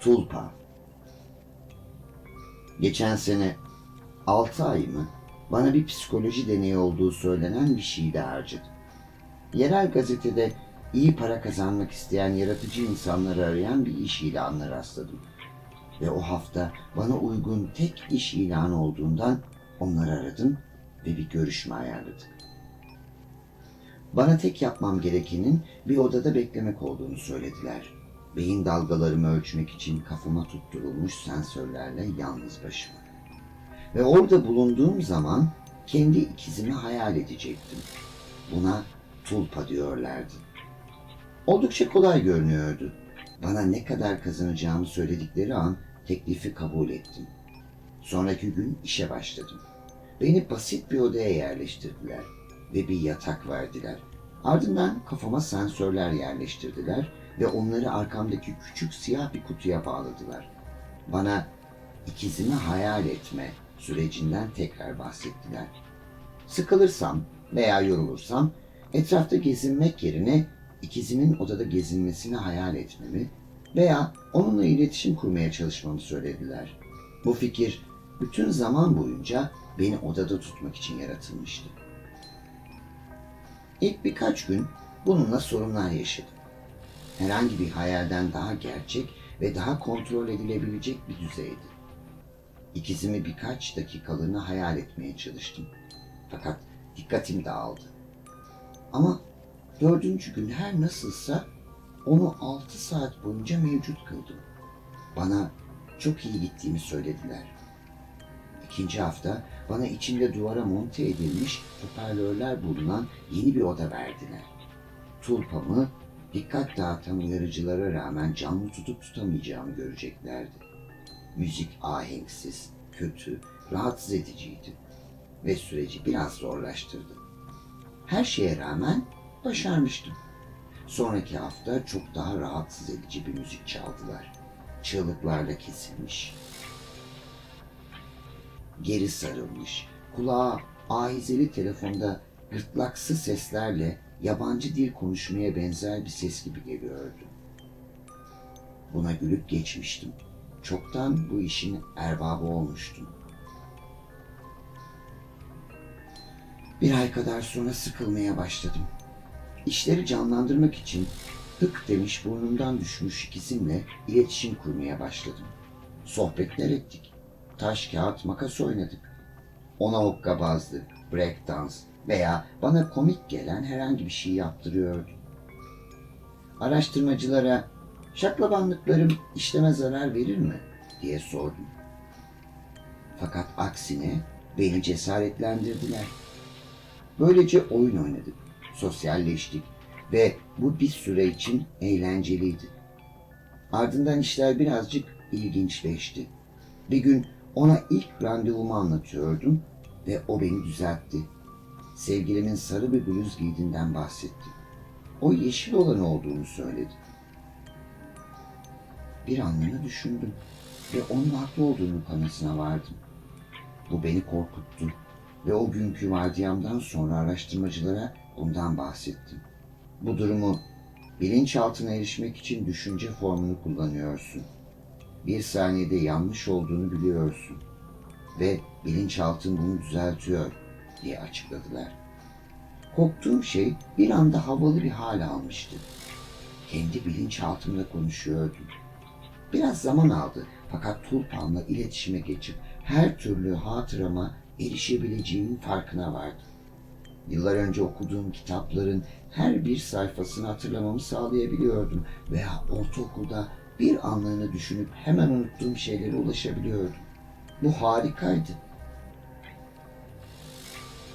Tulpa. Geçen sene 6 ay mı bana bir psikoloji deneyi olduğu söylenen bir şeyde harcadım. Yerel gazetede iyi para kazanmak isteyen yaratıcı insanları arayan bir iş ilanına rastladım. Ve o hafta bana uygun tek iş ilanı olduğundan onları aradım ve bir görüşme ayarladık. Bana tek yapmam gerekenin bir odada beklemek olduğunu söylediler. Beyin dalgalarımı ölçmek için kafama tutturulmuş sensörlerle yalnız başıma. Ve orada bulunduğum zaman kendi ikizimi hayal edecektim. Buna tulpa diyorlardı. Oldukça kolay görünüyordu. Bana ne kadar kazanacağımı söyledikleri an teklifi kabul ettim. Sonraki gün işe başladım. Beni basit bir odaya yerleştirdiler ve bir yatak verdiler. Ardından kafama sensörler yerleştirdiler ve onları arkamdaki küçük siyah bir kutuya bağladılar. Bana ikizimi hayal etme sürecinden tekrar bahsettiler. Sıkılırsam veya yorulursam etrafta gezinmek yerine ikizimin odada gezinmesini hayal etmemi veya onunla iletişim kurmaya çalışmamı söylediler. Bu fikir bütün zaman boyunca beni odada tutmak için yaratılmıştı. İlk birkaç gün bununla sorunlar yaşadım. Herhangi bir hayalden daha gerçek ve daha kontrol edilebilecek bir düzeydi. İkizimi birkaç dakikalığına hayal etmeye çalıştım. Fakat dikkatim dağıldı. Ama dördüncü gün her nasılsa onu altı saat boyunca mevcut kıldım. Bana çok iyi gittiğimi söylediler. İkinci hafta bana içinde duvara monte edilmiş hoparlörler bulunan yeni bir oda verdiler. Tulpamı dikkat dağıtan uyarıcılara rağmen canlı tutup tutamayacağımı göreceklerdi. Müzik ahenksiz, kötü, rahatsız ediciydi ve süreci biraz zorlaştırdı. Her şeye rağmen başarmıştım. Sonraki hafta çok daha rahatsız edici bir müzik çaldılar. Çığlıklarla kesilmiş. Geri sarılmış. Kulağa ahizeli telefonda gırtlaksı seslerle yabancı dil konuşmaya benzer bir ses gibi geliyordu. Buna gülüp geçmiştim. Çoktan bu işin erbabı olmuştum. Bir ay kadar sonra sıkılmaya başladım. İşleri canlandırmak için hık demiş burnumdan düşmüş ikizimle iletişim kurmaya başladım. Sohbetler ettik. Taş, kağıt, makas oynadık. Ona hokkabazlık, breakdance veya bana komik gelen herhangi bir şey yaptırıyordu. Araştırmacılara şaklabanlıklarım işleme zarar verir mi diye sordum. Fakat aksine beni cesaretlendirdiler. Böylece oyun oynadık, sosyalleştik ve bu bir süre için eğlenceliydi. Ardından işler birazcık ilginçleşti. Bir gün ona ilk randevumu anlatıyordum ve o beni düzeltti. Sevgilimin sarı bir bluz giydiğinden bahsetti. O yeşil olan olduğunu söyledi. Bir anlığına düşündüm ve onun haklı olduğunu kanısına vardım. Bu beni korkuttu ve o günkü vardiyamdan sonra araştırmacılara bundan bahsettim. Bu durumu bilinçaltına erişmek için düşünce formunu kullanıyorsun. Bir saniyede yanlış olduğunu biliyorsun ve bilinçaltın bunu düzeltiyor diye açıkladılar. Korktuğum şey bir anda havalı bir hal almıştı. Kendi bilinçaltımla konuşuyordum. Biraz zaman aldı fakat Tulpan'la iletişime geçip her türlü hatırama erişebileceğimin farkına vardım. Yıllar önce okuduğum kitapların her bir sayfasını hatırlamamı sağlayabiliyordum veya ortaokulda bir anlığını düşünüp hemen unuttuğum şeylere ulaşabiliyordum. Bu harikaydı.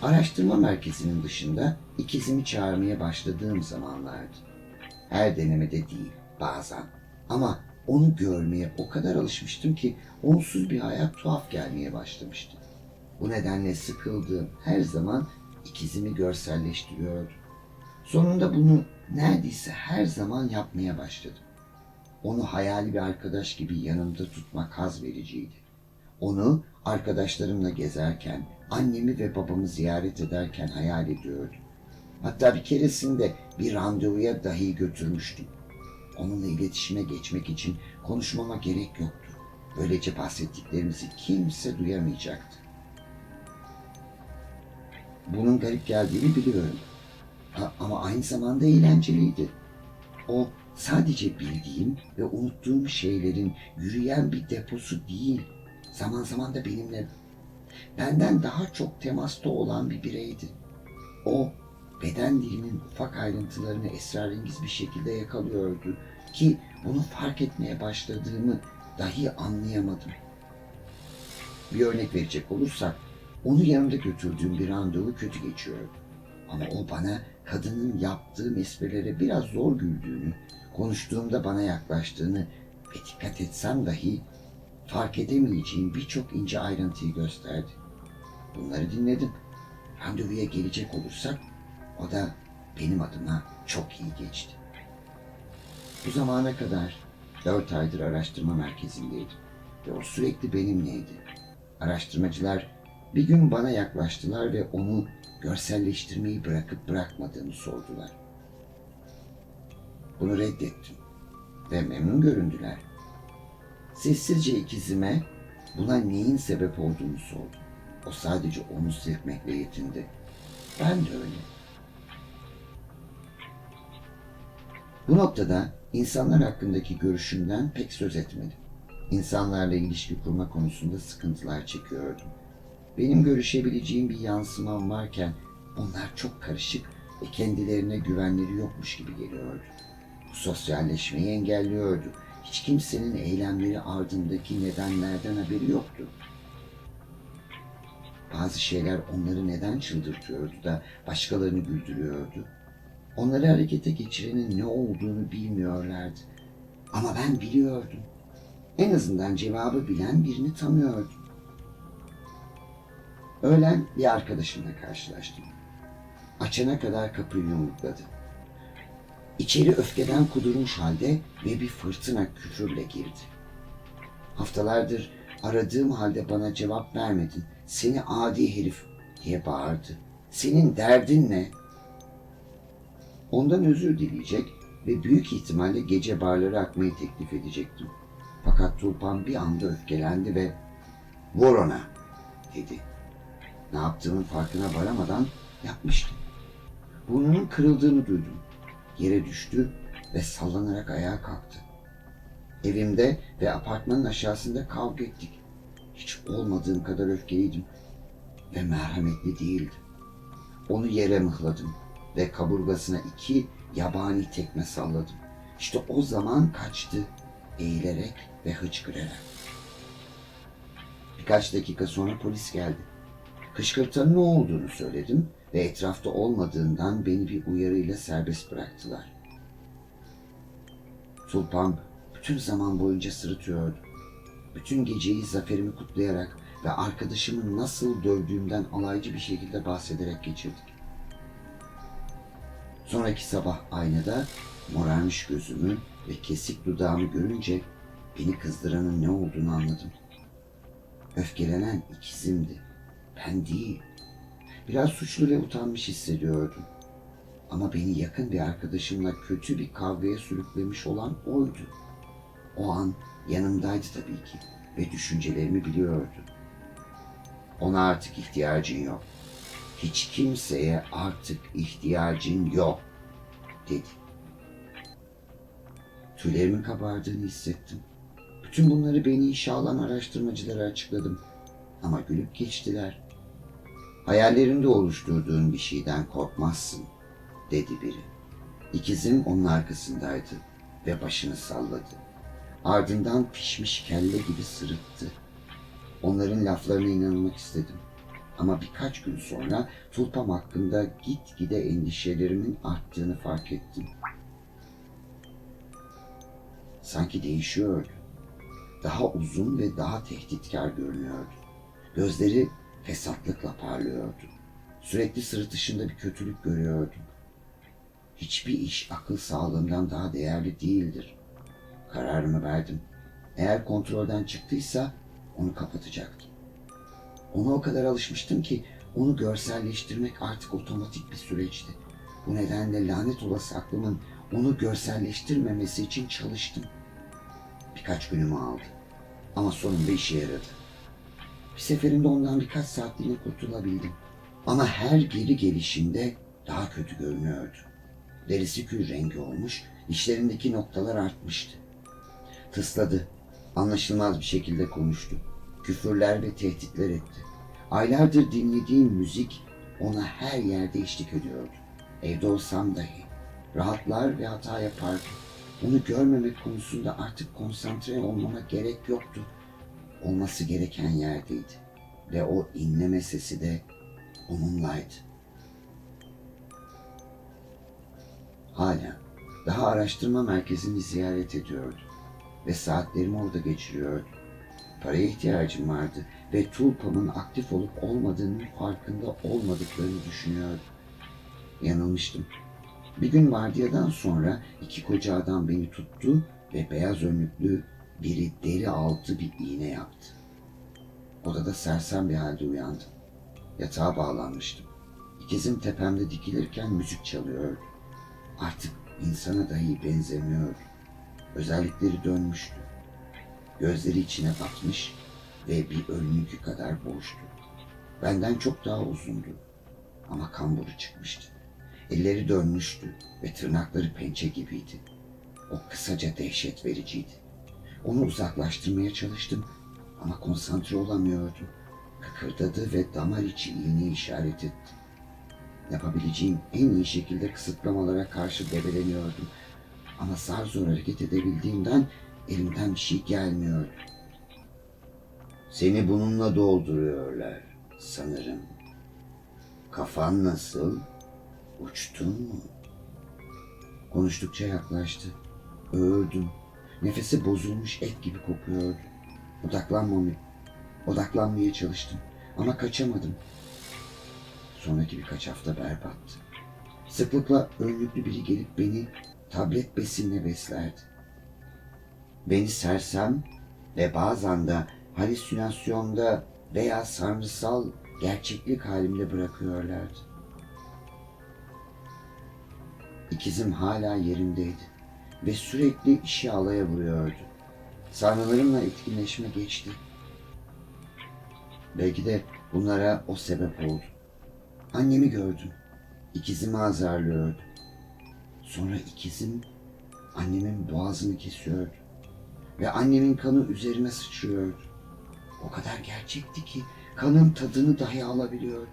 Araştırma merkezinin dışında ikizimi çağırmaya başladığım zamanlardı. Her denemede değil, bazen. Ama onu görmeye o kadar alışmıştım ki onsuz bir hayat tuhaf gelmeye başlamıştı. Bu nedenle sıkıldığım her zaman ikizimi görselleştiriyordum. Sonunda bunu neredeyse her zaman yapmaya başladım. Onu hayali bir arkadaş gibi yanımda tutmak haz vericiydi. Onu arkadaşlarımla gezerken, annemi ve babamı ziyaret ederken hayal ediyordum. Hatta bir keresinde bir randevuya dahi götürmüştüm. Onunla iletişime geçmek için konuşmama gerek yoktu. Böylece bahsettiklerimizi kimse duyamayacaktı. Bunun garip geldiğini biliyorum. Ha, ama aynı zamanda eğlenceliydi. O sadece bildiğim ve unuttuğum şeylerin yürüyen bir deposu değil. Zaman zaman da benimle benden daha çok temasta olan bir bireydi. O beden dilinin ufak ayrıntılarını esrarengiz bir şekilde yakalıyordu ki bunu fark etmeye başladığımı dahi anlayamadım. Bir örnek verecek olursak onu yanımda götürdüğüm bir randevu kötü geçiyordu. Ama o bana kadının yaptığı esprilere biraz zor güldüğünü, konuştuğumda bana yaklaştığını ve dikkat etsem dahi fark edemeyeceğim birçok ince ayrıntıyı gösterdi. Bunları dinledim. Randevuya gelecek olursak o da benim adıma çok iyi geçti. Bu zamana kadar dört aydır araştırma merkezindeydim ve o sürekli benimleydi. Araştırmacılar bir gün bana yaklaştılar ve onu görselleştirmeyi bırakıp bırakmadığını sordular. Bunu reddettim ve memnun göründüler. Sessizce ikizime buna neyin sebep olduğunu sordum. O sadece onu sevmekle yetindi. Ben de öyle. Bu noktada insanlar hakkındaki görüşümden pek söz etmedim. İnsanlarla ilişki kurma konusunda sıkıntılar çekiyordum. Benim görüşebileceğim bir yansımam varken onlar çok karışık ve kendilerine güvenleri yokmuş gibi geliyordu. Bu sosyalleşmeyi engelliyordu. Hiç kimsenin eylemleri ardındaki nedenlerden haberi yoktu. Bazı şeyler onları neden çıldırtıyordu da başkalarını güldürüyordu. Onları harekete geçirenin ne olduğunu bilmiyorlardı. Ama ben biliyordum. En azından cevabı bilen birini tanıyordum. Öğlen bir arkadaşımla karşılaştım. Açana kadar kapıyı yumrukladı. İçeri öfkeden kudurmuş halde ve bir fırtına küfürle girdi. Haftalardır aradığım halde bana cevap vermedin. Seni adi herif diye bağırdı. Senin derdin ne? Ondan özür dileyecek ve büyük ihtimalle gece barları akmayı teklif edecektim. Fakat Tulpan bir anda öfkelendi ve vur ona dedi. Ne yaptığımın farkına varamadan yapmıştım. Burnunun kırıldığını duydum. Yere düştü ve sallanarak ayağa kalktı. Evimde ve apartmanın aşağısında kavga ettik. Hiç olmadığım kadar öfkeliydim ve merhametli değildim. Onu yere mıhladım ve kaburgasına iki yabani tekme salladım. İşte o zaman kaçtı eğilerek ve hıçkırarak. Birkaç dakika sonra polis geldi. Kışkırtanın ne olduğunu söyledim ve etrafta olmadığından beni bir uyarıyla serbest bıraktılar. Sulpan bütün zaman boyunca sırıtıyordu. Bütün geceyi zaferimi kutlayarak ve arkadaşımı nasıl dövdüğümden alaycı bir şekilde bahsederek geçirdik. Sonraki sabah aynada morarmış gözümü ve kesik dudağımı görünce beni kızdıranın ne olduğunu anladım. Öfkelenen ikizimdi. Ben değil. Biraz suçlu ve utanmış hissediyordum. Ama beni yakın bir arkadaşımla kötü bir kavgaya sürüklemiş olan oydu. O an yanımdaydı tabii ki ve düşüncelerimi biliyordu. Ona artık ihtiyacın yok. Hiç kimseye artık ihtiyacın yok dedi. Tüylerimin kabardığını hissettim. Bütün bunları beni işe alan araştırmacılara açıkladım. Ama gülüp geçtiler. Hayallerinde oluşturduğun bir şeyden korkmazsın, dedi biri. İkizim onun arkasındaydı ve başını salladı. Ardından pişmiş kelle gibi sırıttı. Onların laflarına inanmak istedim. Ama birkaç gün sonra tulpam hakkında gitgide endişelerimin arttığını fark ettim. Sanki değişiyordu. Daha uzun ve daha tehditkar görünüyordu. Gözleri fesatlıkla parlıyordu. Sürekli sırıtışında bir kötülük görüyordum. Hiçbir iş akıl sağlığından daha değerli değildir. Kararımı verdim. Eğer kontrolden çıktıysa onu kapatacaktım. Ona o kadar alışmıştım ki onu görselleştirmek artık otomatik bir süreçti. Bu nedenle lanet olası aklımın onu görselleştirmemesi için çalıştım. Birkaç günümü aldı. Ama sonunda işe yaradı. Bir seferinde ondan birkaç saatliğine kurtulabildim. Ama her geri gelişinde daha kötü görünüyordu. Derisi kül rengi olmuş, dişlerindeki noktalar artmıştı. Tısladı. Anlaşılmaz bir şekilde konuştu. Küfürler ve tehditler etti. Aylardır dinlediğim müzik ona her yerde eşlik ediyordu. Evde olsam dahi. Rahatlar ve hata yapardı. Onu görmemek konusunda artık konsantre olmama gerek yoktu. Olması gereken yerdeydi. Ve o inleme sesi de onunlaydı. Hala daha araştırma merkezini ziyaret ediyordu ve saatlerimi orada geçiriyordu. Paraya ihtiyacım vardı ve Tulpam'ın aktif olup olmadığının farkında olmadıklarını düşünüyordu. Yanılmıştım. Bir gün vardiyadan sonra iki koca adam beni tuttu ve beyaz önlüklü biri deri altı bir iğne yaptı. Odada sersem bir halde uyandım. Yatağa bağlanmıştım. İkizim tepemde dikilirken müzik çalıyordu. Artık insana dahi benzemiyordu. Özellikleri dönmüştü. Gözleri içine batmış ve bir önlükü kadar boştu. Benden çok daha uzundu. Ama kamburu çıkmıştı. Elleri dönmüştü ve tırnakları pençe gibiydi. O kısaca dehşet vericiydi. Onu uzaklaştırmaya çalıştım ama konsantre olamıyordum. Kıkırdadı ve damar içi iğneyi işaret etti. Yapabileceğim en iyi şekilde kısıtlamalara karşı debeleniyordum. Ama zar zor hareket edebildiğimden elimden bir şey gelmiyordu. Seni bununla dolduruyorlar sanırım. Kafan nasıl? Uçtun mu? Konuştukça yaklaştı. Öldüm. Nefesi bozulmuş et gibi kokuyordu. Odaklanmamaya, odaklanmaya çalıştım ama kaçamadım. Sonraki birkaç hafta berbattı. Sıklıkla önlüklü biri gelip beni tablet besinle beslerdi. Beni sersem ve bazen de halüsinasyonda veya sanrısal gerçeklik halimde bırakıyorlardı. İkizim hala yerindeydi ve sürekli işi alaya vuruyordu. Sanrılarımla etkileşme geçti. Belki de bunlara o sebep oldu. Annemi gördüm. İkizimi azarlıyordu. Sonra ikizim annemin boğazını kesiyordu. Ve annemin kanı üzerime sıçrıyordu. O kadar gerçekti ki kanın tadını dahi alabiliyordum.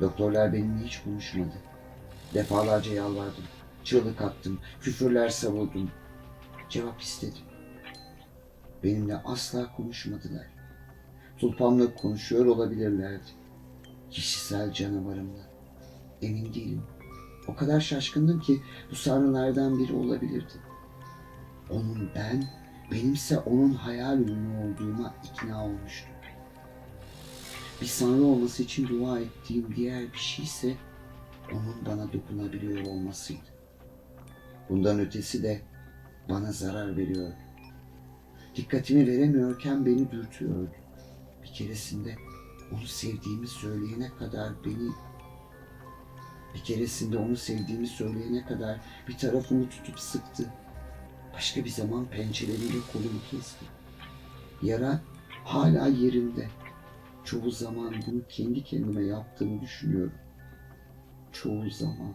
Doktorlar benimle hiç konuşmadı. Defalarca yalvardım. Çığlık attım. Küfürler savurdum. Cevap istedim. Benimle asla konuşmadılar. Tulpamla konuşuyor olabilirlerdi. Kişisel canavarımla. Emin değilim. O kadar şaşkındım ki bu sanrılardan biri olabilirdi. Onun ben, benimse onun hayal ürünü olduğuma ikna olmuştum. Bir sanrı olması için dua ettiğim diğer bir şeyse onun bana dokunabiliyor olmasıydı. Bundan ötesi de bana zarar veriyordu. Dikkatimi veremiyorken beni dürtüyordu. Bir keresinde onu sevdiğimi söyleyene kadar beni bir keresinde onu sevdiğimi söyleyene kadar bir tarafımı tutup sıktı. Başka bir zaman pençeleriyle kolumu kesti. Yara hala yerinde. Çoğu zaman bunu kendi kendime yaptığımı düşünüyorum. Çoğu zaman.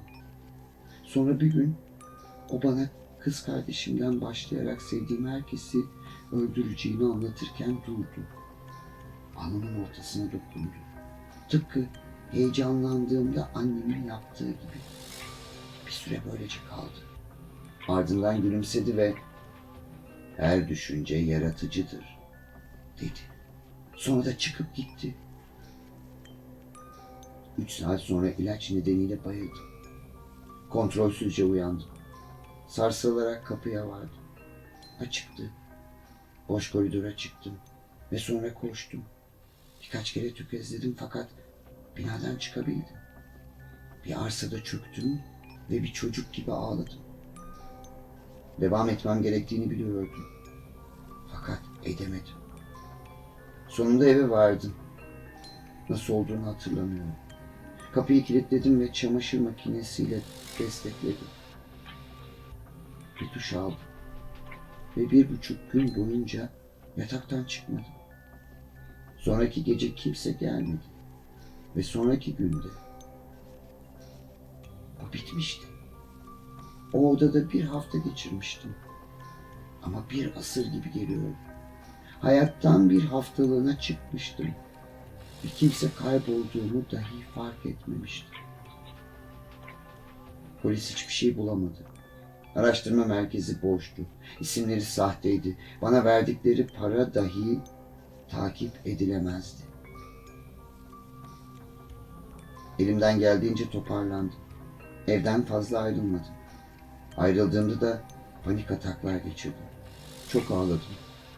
Sonra bir gün o bana kız kardeşimden başlayarak sevdiğim herkesi öldüreceğini anlatırken durdu. Alnımın ortasına dokundu. Tıpkı heyecanlandığımda annemin yaptığı gibi. Bir süre böylece kaldı. Ardından gülümsedi ve her düşünce yaratıcıdır dedi. Sonra da çıkıp gitti. Üç saat sonra ilaç nedeniyle bayıldım. Kontrolsüzce uyandım. Sarsılarak kapıya vardım. Açıktı. Boş koridora çıktım ve sonra koştum. Birkaç kere tökezledim fakat binadan çıkabildim. Bir arsada çöktüm ve bir çocuk gibi ağladım. Devam etmem gerektiğini biliyordum. Fakat edemedim. Sonunda eve vardım. Nasıl olduğunu hatırlamıyorum. Kapıyı kilitledim ve çamaşır makinesiyle destekledim. Bir duş aldım. ve bir buçuk gün boyunca yataktan çıkmadım. Sonraki gece kimse gelmedi. Ve sonraki günde bu bitmişti. O odada bir hafta geçirmiştim. Ama bir asır gibi geliyordu. Hayattan bir haftalığına çıkmıştım. Bir kimse kaybolduğumu dahi fark etmemişti. Polis hiçbir şey bulamadı. Araştırma merkezi boştu. İsimleri sahteydi. Bana verdikleri para dahi takip edilemezdi. Elimden geldiğince toparlandım. Evden fazla ayrılmadım. Ayrıldığımda da panik ataklar geçirdim. Çok ağladım.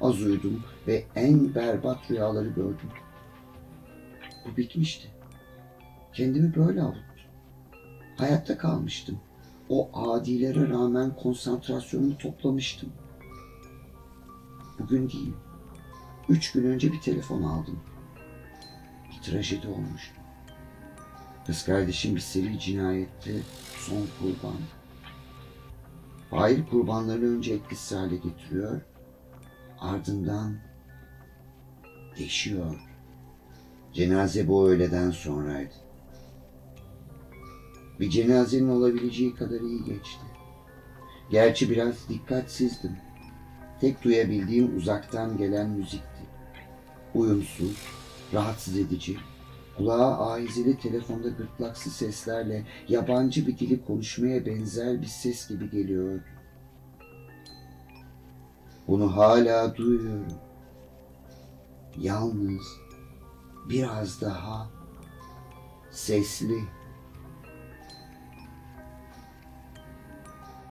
Az uyudum ve en berbat rüyaları gördüm. Bu bitmişti. Kendimi böyle avuttum. Hayatta kalmıştım. O adilere rağmen konsantrasyonumu toplamıştım. Bugün değil. Üç gün önce bir telefon aldım. Bir trajedi olmuştu. Kız kardeşim bir seri cinayette son kurban. Fail kurbanlarını önce etkisiz hale getiriyor, ardından deşiyor. Cenaze bu öğleden sonraydı. Bir cenazenin olabileceği kadar iyi geçti. Gerçi biraz dikkatsizdim. Tek duyabildiğim uzaktan gelen müzikti. Uyumsuz, rahatsız edici, kulağa aizeli telefonda gırtlaksı seslerle yabancı bir dili konuşmaya benzer bir ses gibi geliyordu. Bunu hala duyuyorum. Yalnız biraz daha sesli.